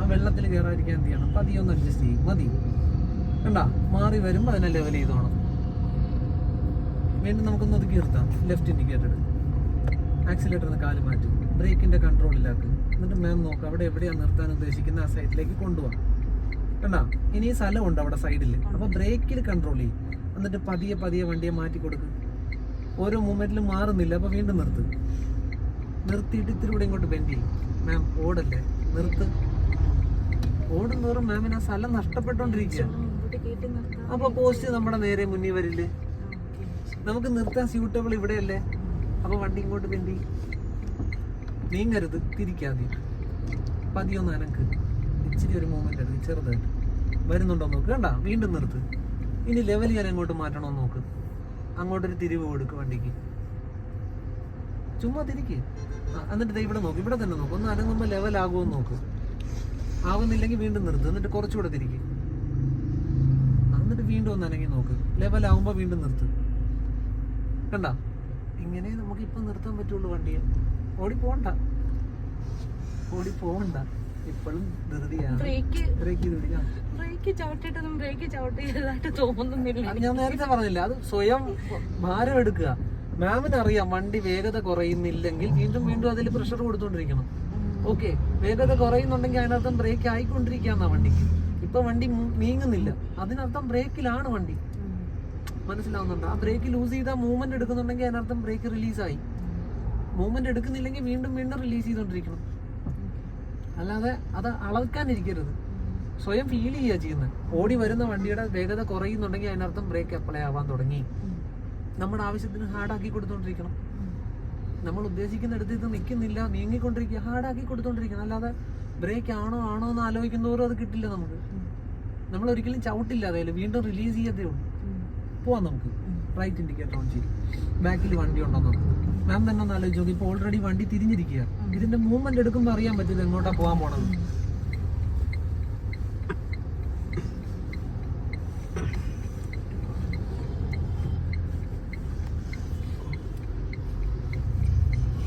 ആ വെള്ളത്തിൽ കയറാതിരിക്കാൻ എന്ത് ചെയ്യണം? പതിയെ ഒന്ന് അഡ്ജസ്റ്റ് ചെയ്യും. മതി. കണ്ട? മാറി വരുമ്പോൾ അതിനെ ലെവൽ ചെയ്തോണം. വീണ്ടും നമുക്കൊന്ന് ഒതുക്കി നിർത്താം. ലെഫ്റ്റ് ഇൻഡിക്കേറ്റർ ആക്സിലേറ്ററിന് കാൽ മാറ്റും. ബ്രേക്കിന്റെ കൺട്രോളിലാക്ക് എന്നിട്ട് മാം നോക്ക് അവിടെ എവിടെയാണ് നിർത്താൻ ഉദ്ദേശിക്കുന്ന ആ സൈഡിലേക്ക് കൊണ്ടുപോകാം കണ്ടാ? ഇനി സ്ഥലമുണ്ട് അവിടെ സൈഡിൽ അപ്പോൾ ബ്രേക്കിൽ കൺട്രോൾ ചെയ്യും. എന്നിട്ട് പതിയെ പതിയെ വണ്ടിയെ മാറ്റി കൊടുക്കും. ഓരോ മൂമെന്റിലും മാറുന്നില്ല. അപ്പോൾ വീണ്ടും നിർത്ത്. നിർത്തിയിട്ട് ഇത്തിരി കൂടെ ഇങ്ങോട്ട് ബെൻഡ് ചെയ്യും. മാം ഓടല്ലേ? നിർത്ത്. ഓടും തോറും മാമിന് ആ സ്ഥലം നിർത്താം. അപ്പൊ പോസ്റ്റ് നമ്മുടെ നേരെ മുന്നിൽ വരില്ലേ? നമുക്ക് നിർത്താൻ സ്യൂട്ടബിൾ ഇവിടെയല്ലേ? അപ്പൊ വണ്ടി ഇങ്ങോട്ട് വേണ്ടി നീങ്ങരുത് തിരിക്കാതെ. പതിയൊന്ന് അനക്ക്. ഇച്ചിരി ഒരു മൂമെന്റ് എടുത്ത് ചെറുതായിട്ട്. വരുന്നുണ്ടോ നോക്ക്. കണ്ട? വീണ്ടും നിർത്ത്. ഇനി ലെവൽ ഞാൻ അങ്ങോട്ട് മാറ്റണോ നോക്ക്. അങ്ങോട്ടൊരു തിരിവ് കൊടുക്ക് വണ്ടിക്ക്. ചുമ്മാ തിരിക്ക്. എന്നിട്ട് ഇവിടെ നോക്ക്. ഇവിടെ തന്നെ നോക്ക്. ഒന്ന് അനങ്ങുമ്പോൾ ലെവൽ ആകുമോ നോക്ക്. ആവുന്നില്ലെങ്കിൽ വീണ്ടും നിർത്തും. എന്നിട്ട് കുറച്ചുകൂടെ തിരിക്കും. എന്നിട്ട് വീണ്ടും ഒന്ന് അനങ്ങി നോക്ക്. ലെവൽ ആവുമ്പോൾ വീണ്ടും നിർത്തും. കണ്ട? ഇങ്ങനെ നമുക്ക് ഇപ്പം നിർത്താൻ പറ്റുള്ളൂ വണ്ടിയെ. ഓടി പോണ്ട. ഓടി പോകണ്ട ഇപ്പോഴും ധൃതിയാണ്. ബ്രേക്ക് ബ്രേക്ക് പിടിക്കാം. ബ്രേക്ക് ചവിട്ടിയിട്ടൊന്നും ബ്രേക്ക് ചവിട്ടിയതായിട്ട് തോന്നുന്നില്ല. ഞാൻ നേരത്തെ പറഞ്ഞില്ല അത് സ്വയം ഭാരം എടുക്കുക. മാമിന് അറിയാം വണ്ടി വേഗത കുറയുന്നില്ലെങ്കിൽ വീണ്ടും വീണ്ടും അതിൽ പ്രഷർ കൊടുത്തോണ്ടിരിക്കണം. ഓക്കെ വേഗത കുറയുന്നുണ്ടെങ്കിൽ അതിനർത്ഥം ബ്രേക്ക് ആയിക്കൊണ്ടിരിക്കാന്നാ വണ്ടിക്ക് ഇപ്പൊ വണ്ടി നീങ്ങുന്നില്ല. അതിനർത്ഥം ബ്രേക്കിലാണ് വണ്ടി. മനസ്സിലാവുന്നുണ്ട്? ആ ബ്രേക്ക് ലൂസ് ചെയ്താൽ മൂവ്മെന്റ് എടുക്കുന്നുണ്ടെങ്കിൽ അതിനർത്ഥം ബ്രേക്ക് റിലീസായി മൂവ്മെന്റ് എടുക്കുന്നില്ലെങ്കിൽ വീണ്ടും വീണ്ടും റിലീസ് ചെയ്തോണ്ടിരിക്കണം. അല്ലാതെ അത് അളക്കാനിരിക്കരുത്. സ്വയം ഫീൽ ചെയ്യുക ചെയ്യുന്നത് ഓടി വരുന്ന വണ്ടിയുടെ വേഗത കുറയുന്നുണ്ടെങ്കിൽ അതിനർത്ഥം ബ്രേക്ക് അപ്ലൈ ആവാൻ തുടങ്ങി. നമ്മുടെ ആവശ്യത്തിന് ഹാർഡാക്കി കൊടുത്തോണ്ടിരിക്കണം. നമ്മൾ ഉദ്ദേശിക്കുന്നിടത്ത് ഇത് നിൽക്കുന്നില്ല നീങ്ങിക്കൊണ്ടിരിക്കുക ഹാർഡാക്കി കൊടുത്തോണ്ടിരിക്കണം അല്ലാതെ ബ്രേക്ക് ആണോ ആണോ എന്ന് ആലോചിക്കുന്നതോറും അത് കിട്ടില്ല നമുക്ക്. നമ്മൾ ഒരിക്കലും ചവിട്ടില്ല അതായത് വീണ്ടും റിലീസ് ചെയ്യത്തേ ഉള്ളൂ. പോവാം നമുക്ക്. റൈറ്റ് ഇൻഡിക്കേറ്റർ ഓൺ ചെയ്യും ബാക്കിൽ വണ്ടി ഉണ്ടോ എന്ന് മാം തന്നെ ഒന്ന് ആലോചിച്ച് നോക്കി. ഇപ്പൊ ഓൾറെഡി വണ്ടി തിരിഞ്ഞിരിക്കുക. ഇതിന്റെ മൂവ്മെന്റ് എടുക്കുമ്പോൾ അറിയാൻ പറ്റില്ല എങ്ങോട്ടാ പോകാൻ പോണത്.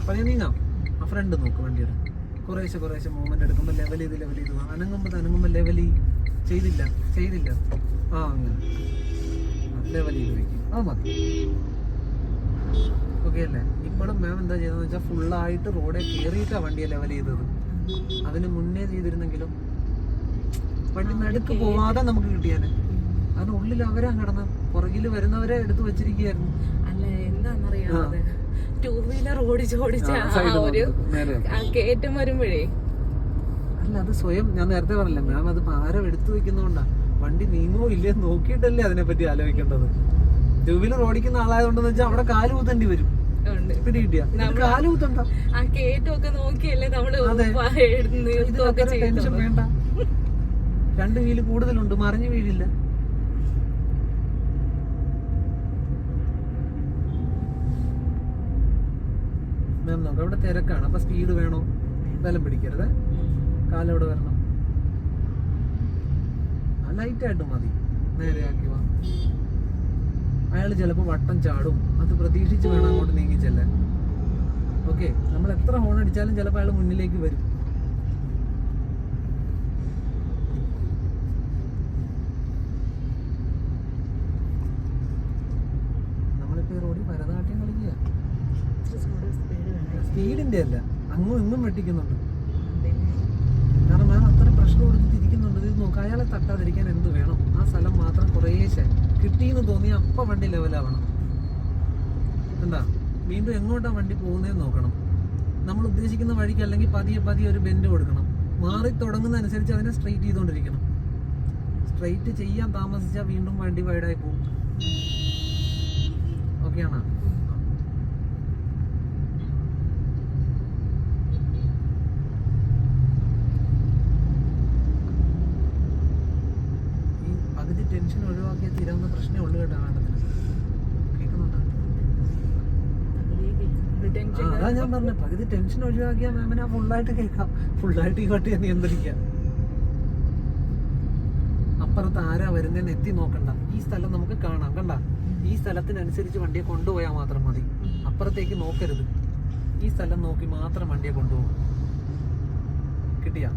പഴയ നീങ്ങാം ആ ഫ്രണ്ട് നോക്ക് വണ്ടിയുടെ കുറേശ്ശെ കുറേശ്ശെ മൂവ്മെന്റ് എടുക്കുമ്പോൾ ലെവൽ ചെയ്ത് ലെവൽ ചെയ്ത്. അനങ്ങുമ്പോൾ അനങ്ങുമ്പോൾ ലെവൽ ചെയ്തില്ല ചെയ്തില്ല. ആ അങ്ങനെ. ലെവൽ ചെയ്ത് വയ്ക്കും അത് മതി. ഓക്കെ അല്ലേ? ഇപ്പോഴും മാം എന്താ ചെയ്തതെന്ന് വെച്ചാൽ ഫുള്ളായിട്ട് റോഡെ കയറിയിട്ടാണ് വണ്ടിയെ ലെവൽ ചെയ്തത്. അതിന് മുന്നേ ചെയ്തിരുന്നെങ്കിലും വണ്ടി നടുക്ക് പോവാതെ നമുക്ക് കിട്ടിയാന് അതിനുള്ളിൽ ഉള്ളിൽ അവരാ കിടന്ന് പുറകിൽ വരുന്നവരെ എടുത്ത് വെച്ചിരിക്കുകയായിരുന്നു. അല്ല എന്താന്നറിയാതെ ടൂ വീലർ ഓടിച്ച് ഓടിച്ച് ആ, ഒരു. കയറ്റം വരുമ്പോഴേ. അല്ല അത് സ്വയം ഞാൻ നേരത്തെ പറഞ്ഞില്ല മാം അത് ഭാരം എടുത്തു വെക്കുന്നോണ്ടാ. വണ്ടി നീങ്ങോ ഇല്ലേ നോക്കിയിട്ടല്ലേ അതിനെപ്പറ്റി ആലോചിക്കേണ്ടത്. ടൂ വീലർ ഓടിക്കുന്ന ആളായതുകൊണ്ടെന്ന് വെച്ചാൽ അവിടെ കാൽ കൂത്തേണ്ടി വരും. കാൽ കുത്തണ്ട ആ കയറ്റമൊക്കെ നോക്കിയല്ലേ നമ്മൾ ടെൻഷൻ വേണ്ട. രണ്ട് വീൽ കൂടുതലുണ്ട് മറിഞ്ഞു വീഴില്ല. നോക്കാം അവിടെ തിരക്കാണ്. അപ്പൊ സ്പീഡ് വേണോ? ബലം പിടിക്കരുത്. കാലവിടെ വരണം? ലൈറ്റ് ആയിട്ട് മതി. നേരെയാക്കി വാ. അയാൾ ചിലപ്പോൾ വട്ടം ചാടും. അത് പ്രതീക്ഷിച്ച് വേണം അങ്ങോട്ട് നീങ്ങി ചെല്ലാൻ. ഓക്കെ നമ്മൾ എത്ര ഹോൺ അടിച്ചാലും ചിലപ്പോൾ അയാൾ മുന്നിലേക്ക് വരും. അല്ല അങ്ങും ഇങ്ങും വെട്ടിക്കുന്നുണ്ട്. കാരണം മാം അത്ര പ്രശ്നം കൊടുത്തിട്ട് ഇരിക്കുന്നുണ്ട്. ഇത് നോക്കാം അയാളെ തട്ടാതിരിക്കാൻ എന്ത് വേണം? ആ സ്ഥലം മാത്രം കുറേശ്ശെ കിട്ടിയെന്ന് തോന്നി അപ്പ വണ്ടി ലെവലാവണം എന്താ വീണ്ടും എങ്ങോട്ടാണ് വണ്ടി പോകുന്നതെന്ന് നോക്കണം. നമ്മൾ ഉദ്ദേശിക്കുന്ന വഴിക്ക് അല്ലെങ്കിൽ പതിയെ പതിയെ ഒരു ബെൻഡ് കൊടുക്കണം. മാറി തുടങ്ങുന്ന അനുസരിച്ച് അതിനെ സ്ട്രെയിറ്റ് ചെയ്തുകൊണ്ടിരിക്കണം സ്ട്രെയിറ്റ് ചെയ്യാൻ താമസിച്ചാൽ വീണ്ടും വണ്ടി വൈഡായി പോകും. ഓക്കെയാണോ ഈ പകുതി ടെൻഷൻ ഒഴിവാക്കിയാൽ തീരാവുന്ന പ്രശ്നമേ ഉള്ളൂ കേട്ടോ കേൾക്കുന്നുണ്ടോ? അതാ ഞാൻ പറഞ്ഞ പകുതി ടെൻഷൻ ഒഴിവാക്കിയാൽ മാമിനെ ഫുള്ളായിട്ട് കേൾക്കാം. ഫുള്ളായിട്ട് ഈ വട്ടിയെ നിയന്ത്രിക്കാം. അപ്പുറത്ത് ആരാ വരുന്നതെന്ന് എത്തി നോക്കണ്ട. ഈ സ്ഥലം നമുക്ക് കാണാം കണ്ട? ഈ സ്ഥലത്തിനനുസരിച്ച് വണ്ടിയെ കൊണ്ടുപോയാൽ മാത്രം മതി. അപ്പുറത്തേക്ക് നോക്കരുത്. ഈ സ്ഥലം നോക്കി മാത്രം വണ്ടിയെ കൊണ്ടുപോകും. കിട്ടിയ?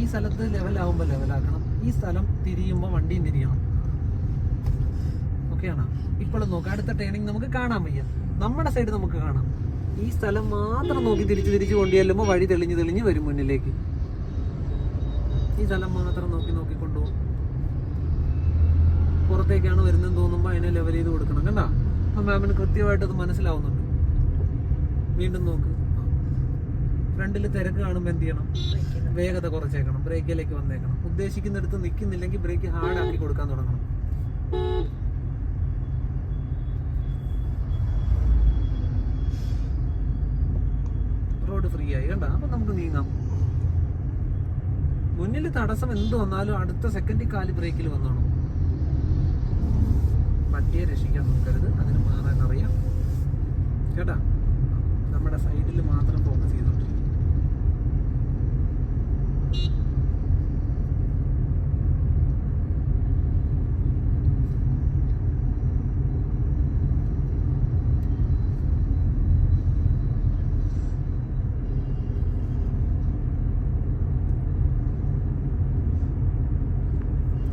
ഈ സ്ഥലത്ത് ലെവലാവുമ്പോൾ ലെവലാക്കണം ഈ സ്ഥലം തിരിയുമ്പോൾ വണ്ടിയും തിരിയണം. ഓക്കെയാണോ ഇപ്പോഴും നോക്കാം. അടുത്ത ട്രെയിനിങ് നമുക്ക് കാണാൻ വയ്യ. നമ്മുടെ സൈഡ് നമുക്ക് കാണാം. ഈ സ്ഥലം മാത്രം നോക്കി തിരിച്ചു തിരിച്ചു കൊണ്ടു ചെല്ലുമ്പോൾ വഴി തെളിഞ്ഞു തെളിഞ്ഞ് വരും മുന്നിലേക്ക്. ഈ സ്ഥലം മാത്രം നോക്കി നോക്കി കൊണ്ടുപോകും പുറത്തേക്കാണ് വരുന്നതെന്ന് തോന്നുമ്പോൾ അതിനെ ലെവൽ ചെയ്ത് കൊടുക്കണം കണ്ട? അപ്പം മാമിന് കൃത്യമായിട്ട് അത് മനസ്സിലാവുന്നുണ്ട്. വീണ്ടും നോക്ക്. ഫ്രണ്ടിൽ തിരക്ക് കാണുമ്പോൾ എന്ത് ചെയ്യണം? വേഗത കുറച്ചേക്കണം. ബ്രേക്കിലേക്ക് വന്നേക്കണം. ഉദ്ദേശിക്കുന്നിടത്ത് നിൽക്കുന്നില്ലെങ്കിൽ ബ്രേക്ക് ഹാർഡ് ആക്കി കൊടുക്കാൻ തുടങ്ങണം. റോഡ് ഫ്രീ ആയി. കണ്ട? അപ്പൊ നമുക്ക് നീങ്ങാം. മുന്നിൽ തടസ്സം എന്ത് വന്നാലും അടുത്ത സെക്കൻഡിൽ കാൽ ബ്രേക്കിൽ വന്നോണം. വണ്ടിയെ രക്ഷിക്കാൻ നോക്കരുത്. അതിന് മാറാൻ അറിയാം. കേട്ടാ? നമ്മുടെ സൈഡിൽ മാത്രം ഫോക്കസ് ചെയ്തോണ്ടിരിക്കും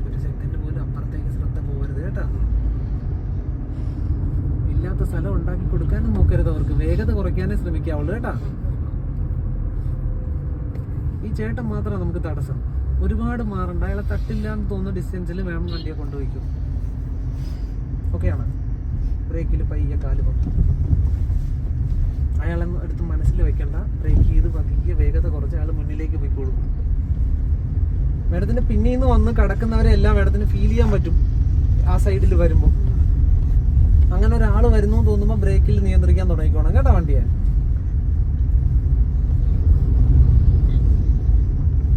ഒരു സെക്കൻഡ് പോലും അപ്പുറത്തേക്ക് ശ്രദ്ധ പോകരുത് കേട്ടാ ഇല്ലാത്ത സ്ഥലം ഉണ്ടാക്കി കൊടുക്കാനും നോക്കരുത് അവർക്ക്. വേഗത കുറയ്ക്കാനേ ശ്രമിക്കാവുള്ളൂ കേട്ടാ. ഈ ചേട്ടൻ മാത്രമാണ് നമുക്ക് തടസ്സം. ഒരുപാട് മാറണ്ട. അയാളെ തട്ടില്ല എന്ന് തോന്നുന്ന ഡിസ്റ്റൻസിൽ വേണം വണ്ടിയെ കൊണ്ടുപോയിക്കും. ഓക്കെയാണ് ബ്രേക്കിൽ പയ്യെ കാൽ പൊക്കും. അയാളെ എടുത്ത് മനസ്സിൽ വെക്കണ്ട. ബ്രേക്ക് ചെയ്ത് പതിയെ വേഗത കുറച്ച് അയാൾ മുന്നിലേക്ക് പോയിക്കോളും മേഡത്തിന്റെ പിന്നിൽ നിന്ന് വന്ന് കടക്കുന്നവരെ എല്ലാം മേഡത്തിന് ഫീൽ ചെയ്യാൻ പറ്റും. ആ സൈഡിൽ വരുമ്പോൾ അങ്ങനെ ഒരാൾ വരുന്നു തോന്നുമ്പോൾ ബ്രേക്കിൽ നിയന്ത്രിക്കാൻ തുടങ്ങിക്കോണം. കേട്ടോ വണ്ടിയെ?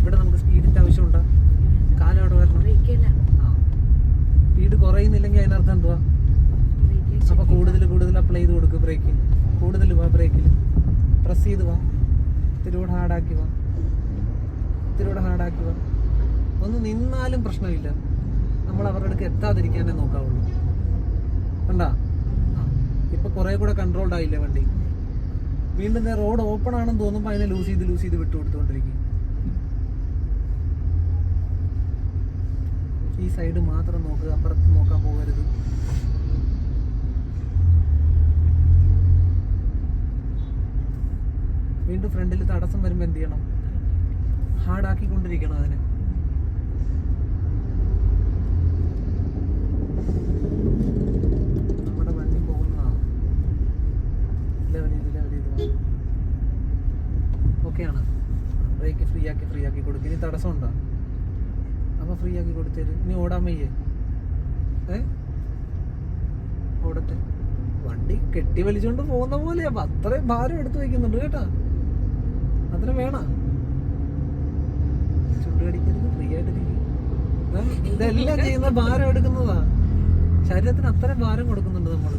ഇവിടെ നമുക്ക് സ്പീഡിന്റെ ആവശ്യമുണ്ടോ? കാലം അവിടെ വരണം. സ്പീഡ് കുറയുന്നില്ലെങ്കിൽ അതിനർത്ഥം എന്തുവാ? അപ്പൊ കൂടുതൽ കൂടുതൽ അപ്ലൈ ചെയ്ത് കൊടുക്ക് ബ്രേക്ക് കൂടുതൽ വാ ബ്രേക്കിൽ. പ്രസ് ചെയ്ത് വാ. കൂടെ ഹാർഡാക്കി വാ. ഇത്തിരി കൂടെ ഹാർഡാക്കി വാ. ഒന്ന് നിന്നാലും പ്രശ്നമില്ല. നമ്മൾ അവരുടെ അടുക്ക് എത്താതിരിക്കാനേ നോക്കാവുള്ളൂ. കണ്ടാ. ഇപ്പൊ കുറെ കൂടെ കൺട്രോൾഡ് ആയില്ലേ വണ്ടി? വീണ്ടും റോഡ് ഓപ്പൺ ആണെന്ന് തോന്നുമ്പോൾ അതിനെ ലൂസ് ചെയ്ത് ലൂസ് ചെയ്ത് വിട്ടു കൊടുത്തോണ്ടിരിക്കും ഈ സൈഡ് മാത്രം നോക്കുക അപ്പുറത്ത് നോക്കാൻ പോകരുത്. വീണ്ടും ഫ്രണ്ടിൽ തടസ്സം വരുമ്പോൾ എന്ത് ചെയ്യണം? ഹാർഡാക്കിക്കൊണ്ടിരിക്കണം അതിനെ നമ്മുടെ വണ്ടി പോകുന്നതാണ് ലെവൽ ചെയ്ത് ലെവൽ ചെയ്ത് ഓക്കെയാണ് ബ്രേക്ക് ഫ്രീ ആക്കി ഫ്രീ ആക്കി കൊടുക്കും ഇനി തടസ്സമുണ്ടോ അപ്പൊ ഫ്രീ ആക്കി കൊടുത്തേര്. ഇനി ഓടാൻ വയ്യേ? ഏ? ഓടട്ടെ. വണ്ടി കെട്ടി വലിച്ചുകൊണ്ട് പോകുന്ന പോലെ അപ്പൊ അത്രയും ഭാരം എടുത്തു വെക്കുന്നുണ്ട് കേട്ടാ. അത്ര വേണ? ചുണ്ടുകടിക്കരുത് ഫ്രീ ആയിട്ടിരിക്കും ഏ? ഇതെല്ലാം ചെയ്യുന്ന ഭാരം എടുക്കുന്നതാ. ശരീരത്തിന് അത്രയും ഭാരം കൊടുക്കുന്നുണ്ട് നമ്മൾ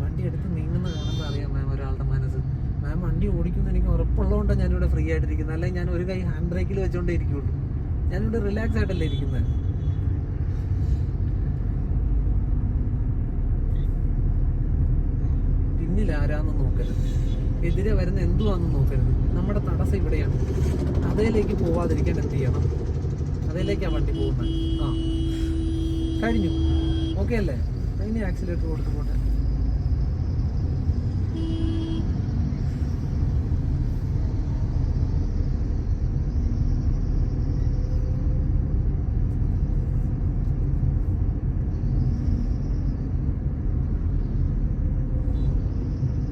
വണ്ടി എടുത്ത് നീങ്ങുന്ന കാണുമ്പോൾ അറിയാം മാം ഒരാളുടെ മനസ്സ് മാം വണ്ടി ഓടിക്കുന്ന എനിക്ക് ഉറപ്പുള്ളതുകൊണ്ടാണ് ഞാനിവിടെ ഫ്രീ ആയിട്ടിരിക്കുന്നത് അല്ലെങ്കിൽ ഞാൻ ബ്രേക്കിൽ വെച്ചോണ്ടേ ഇരിക്കുള്ളൂ ഞാനിവിടെ റിലാക്സ് ആയിട്ടല്ലേ ഇരിക്കുന്നത് പിന്നിൽ ആരാന്ന് നോക്കരുത്. എതിരെ വരുന്ന എന്തുവാന്ന് നോക്കരുത്. നമ്മുടെ തടസ്സം ഇവിടെയാണ്. അതേലേക്ക് പോവാതിരിക്കാൻ എന്ത് ചെയ്യണം? അതേലേക്കാണ് വണ്ടി പോകുന്നത് ആ. കഴിഞ്ഞു. ഓക്കെ അല്ലേ? അതിന് ആക്സിലേറ്റർ കൊടുത്തു പോട്ടെ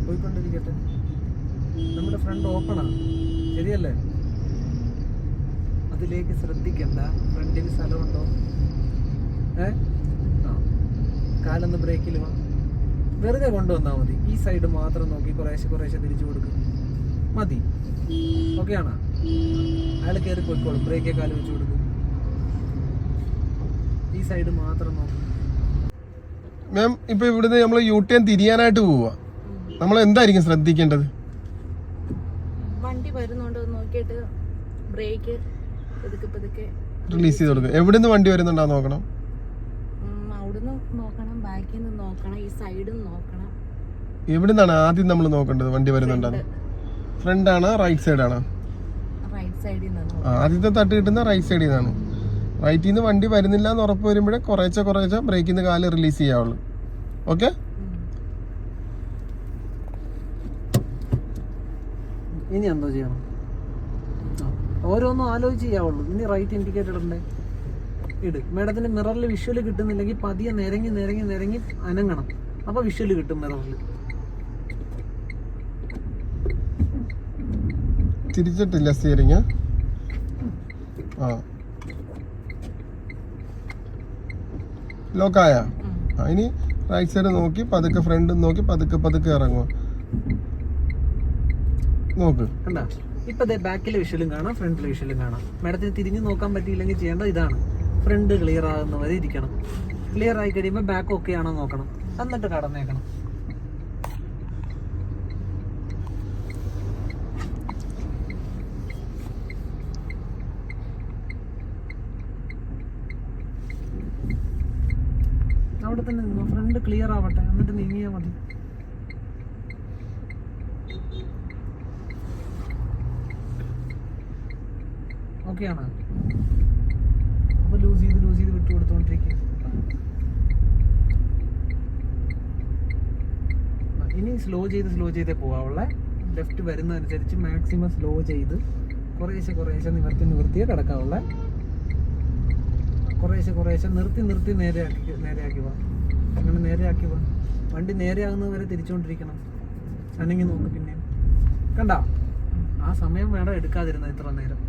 പോയിക്കൊണ്ടിരിക്കട്ടെ നമ്മുടെ ഫ്രണ്ട് ഓപ്പണാണ് ശരിയല്ലേ? അതിലേക്ക് ശ്രദ്ധിക്കണ്ട. ഫ്രണ്ടിന് സ്ഥലമുണ്ടോ? ഏ? ആ. കാലൊന്ന് ബ്രേക്കിൽ വാ. വെറുതെ കൊണ്ടുവന്നാൽ മതി. ഈ സൈഡ് മാത്രം നോക്കി കുറേശ്ശെ കുറേശ്ശെ തിരിച്ചു കൊടുക്കും. മതി. ഓക്കെ ആണോ? അയാൾ കയറി പോയിക്കോളും. ബ്രേക്കേ കാൽ വെച്ച് കൊടുക്കും. ഈ സൈഡ് മാത്രം നോക്കും. മാം ഇപ്പൊ ഇവിടുന്ന് നമ്മൾ യു ടേൺ തിരിയാനായിട്ട് പോവുക നമ്മൾ എന്തായിരിക്കും ശ്രദ്ധിക്കേണ്ടത്? വരുന്നുണ്ടോ എന്ന് നോക്കിയിട്ട് ബ്രേക്ക് പതുക്കെ പതുക്കെ റിലീസ് ചെയ്ത് കൊടുക്കുക നിന്ന് വണ്ടി വരുന്നുണ്ടോ നോക്കണം. അവിടുന്ന് നോക്കണം ബാക്കിൽ നിന്ന് നോക്കണം ഈ സൈഡും നോക്കണം. എവിടുന്നാണ് ആദ്യം നമ്മൾ നോക്കേണ്ടത് വണ്ടി വരുന്നുണ്ടോ ഫ്രണ്ട് ആണ് റൈറ്റ് സൈഡ് ആണ്? ആദ്യത്തെ തട്ട് കിട്ടുന്ന റൈറ്റ് സൈഡിൽ നിന്നാണ് റൈറ്റിൽ നിന്ന് വണ്ടി വരുന്നില്ല എന്ന് ഉറപ്പ് വരുമ്പോഴേ കുറേശ്ശെ കുറേശ്ശെ ബ്രേക്കിൽ നിന്ന് കാൽ റിലീസ് ചെയ്യാവുള്ളൂ. ഓക്കെ ഇനി എന്തോ ചെയ്യണം. ഓരോന്നും ആലോചിച്ച് ചെയ്യാവുള്ളൂ. ഇനി റൈറ്റ് ഇൻഡിക്കേറ്റർ ഇടണ്ടേ? ഇട്. മേഡത്തിന് മിററിൽ വിഷ്വൽ കിട്ടുന്നില്ലെങ്കിൽ പതിയെ നിരങ്ങി നിരങ്ങി നിരങ്ങി അനങ്ങണം. അപ്പൊ വിഷ്വൽ കിട്ടും മിററിൽ തിരിച്ചിട്ടില്ല സ്റ്റിയറിങ് ആ. ലോക്കായ. ഇനി റൈറ്റ് സൈഡ് നോക്കി പതുക്കെ ഫ്രണ്ട് നോക്കി പതുക്കെ പതുക്കെ ഇറങ്ങുക. ഇപ്പൊ ബാക്കിലെ വിഷലും കാണാം ഫ്രണ്ടിലെ വിഷലും കാണാം. മേഡത്തിന് തിരിഞ്ഞു നോക്കാൻ പറ്റിയില്ലെങ്കിൽ ചെയ്യേണ്ട ഇതാണ്. ഫ്രണ്ട് ക്ലിയർ ആകുന്ന വരെ ഇരിക്കണം. ക്ലിയർ ആയി കഴിയുമ്പോൾ ബാക്ക് ഓക്കെ ആണോ നോക്കണം. എന്നിട്ട് കടന്നേക്കണം. അവിടെ തന്നെ നിന്നു. ഫ്രണ്ട് ക്ലിയർ ആവട്ടെ. എന്നിട്ട് നീങ്ങിയാൽ മതി. ഓക്കെ ആണ് അപ്പൊ ലൂസ് ചെയ്ത് ലൂസ് ചെയ്ത് വിട്ടു കൊടുത്തോണ്ടിരിക്കും ഇനി സ്ലോ ചെയ്ത് സ്ലോ ചെയ്തേ പോവാവുള്ള. ലെഫ്റ്റ് വരുന്നതനുസരിച്ച് മാക്സിമം സ്ലോ ചെയ്ത് കുറേശ്ശെ കുറേശ്ശെ നിവർത്തി നിവർത്തിയേ കിടക്കാവുള്ള. കുറേശ്ശെ കുറേശ്ശെ നിർത്തി നിർത്തി നേരെയാക്കി നേരെയാക്കി വാ. അങ്ങനെ നേരെയാക്കി വാ. വണ്ടി നേരെയാകുന്നത് വരെ തിരിച്ചുകൊണ്ടിരിക്കണം അല്ലെങ്കിൽ നോക്ക് പിന്നെ കണ്ട? ആ സമയം വേണം എടുക്കാതിരുന്നത് ഇത്ര നേരം.